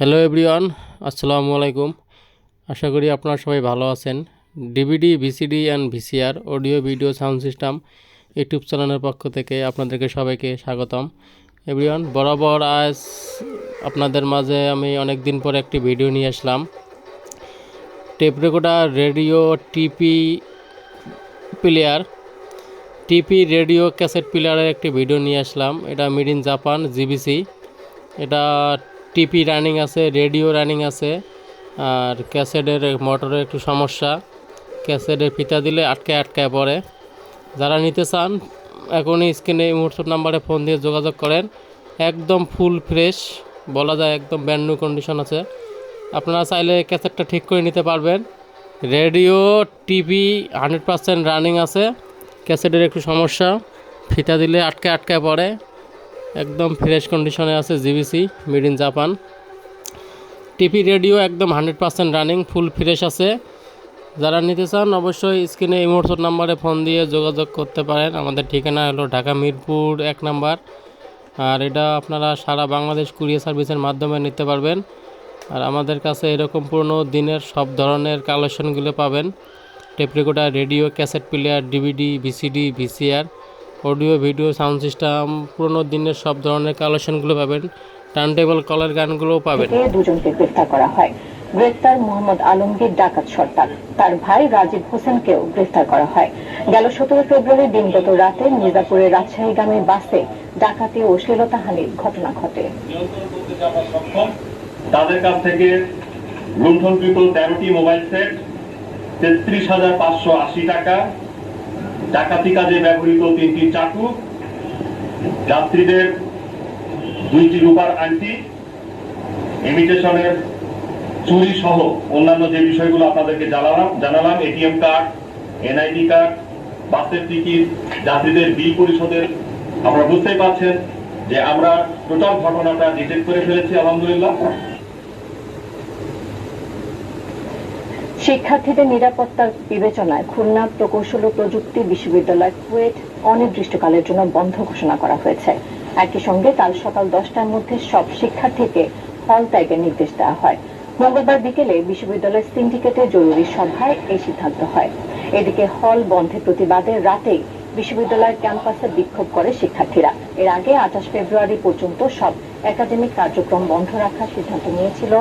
Hello everyone আসসালামু আলাইকুম আশা করি আপনারা সবাই ভালো আছেন। DVD VCD and VCR audio video sound system YouTube চ্যানেলের পক্ষ থেকে আপনাদেরকে সবাইকে স্বাগতম। এভরিওয়ান বরাবর আজ আপনাদের মাঝে আমি অনেক দিন পরে একটি ভিডিও নিয়ে আসলাম। Tape recorder radio TP player TP radio cassette প্লেয়ারের একটি ভিডিও নিয়ে আসলাম। এটা মেড ইন জাপান জিবিসি এটা টিপি রানিং আছে, রেডিও রানিং আছে, আর ক্যাসেটের, মোটরের একটু সমস্যা। ক্যাসেটের ফিতা দিলে আটকায় আটকায় পড়ে। যারা নিতে চান, এখনই স্ক্রিনে মুহূর্ত নাম্বারে ফোন দিয়ে যোগাযোগ করেন। একদম ফুল ফ্রেশ, বলা যায় একদম ব্যান্ড কন্ডিশন আছে। আপনারা চাইলে ক্যাসেটটা ঠিক করে নিতে পারবেন। Radio, TV, hundred percent running আছে। ক্যাসেটের একটু সমস্যা, ফিতা দিলে আটকে আটকায় পড়ে। একদম ফ্রেশ কন্ডিশনে আছে GBC made in Japan TP radio একদম hundred percent running full fresh আছে। যারা নিতে চান অবশ্যই স্ক্রিনে মুহূর্ত নাম্বারে ফোন দিয়ে যোগাযোগ করতে পারেন। আমাদের ঠিকানা হলো ঢাকা মিরপুর এক নাম্বার। আর এটা আপনারা সারা বাংলাদেশ কুরিয়ার সার্ভিসের মাধ্যমে নিতে পারবেন। আর আমাদের কাছে এরকম পুরনো দিনের সব ধরনের কালেকশনগুলো পাবেন। Tape radio cassette player DVD VCD VCR audio video sound system পুরনো দিনের সব ধরনের কালেকশনগুলো পাবেন। টার্ন টেবল কলের গানগুলোও পাবেন। দুজনকে গ্রেফতার করা হয়। গ্রেফতার মোহাম্মদ আলমগীর ডাকাত সর্দার তার ভাই রাজীব হোসেনকেও গ্রেফতার করা হয়। গেল সতেরো ফেব্রুয়ারি দিনগত রাতে মির্জাপুরের রাজশাহীগামী বাসে ডাকাতি ও শ্লীলতাহানির ঘটনা ঘটে। তাদের কাছ থেকে লুণ্ঠনকৃত তেরোটি মোবাইল সেট তেত্রিশ হাজার পাঁচশো আশি টাকা ডাকাতি কাজে ব্যবহৃত তিনটি চাকু। যাত্রীদের দুইটি রূপার আংটি ইমিটেশনের চুরি সহ অন্যান্য যে বিষয়গুলো আপনাদেরকে জানালাম জানালাম, এটিএম কার্ড, এনআইডি কার্ড, বাসের টিকিট, যাত্রীদের বিল পরিশোধের। আপনারা বুঝতেই পারছেন যে আমরা টোটাল ঘটনাটা ডিটেক্ট করে ফেলেছি, আলহামদুলিল্লাহ। শিক্ষার্থীদের নিরাপত্তার বিবেচনায় খুলনা প্রকৌশল ও প্রযুক্তি বিশ্ববিদ্যালয় কুয়েট অনির্দিষ্টকালের জন্য বন্ধ ঘোষণা করা হয়েছে। একই সঙ্গে কাল সকাল দশটার মধ্যে সব শিক্ষার্থীকে হল ত্যাগের নির্দেশ দেওয়া হয়। মঙ্গলবার বিকেলে বিশ্ববিদ্যালয়ের সিন্ডিকেটে জরুরি সভায় এই সিদ্ধান্ত হয়। এদিকে হল বন্ধের প্রতিবাদে রাতেই বিশ্ববিদ্যালয়ের ক্যাম্পাসে বিক্ষোভ করে শিক্ষার্থীরা। এর আগে আঠাশ ফেব্রুয়ারি পর্যন্ত সব একাডেমিক কার্যক্রম বন্ধ রাখার সিদ্ধান্ত নিয়েছিল।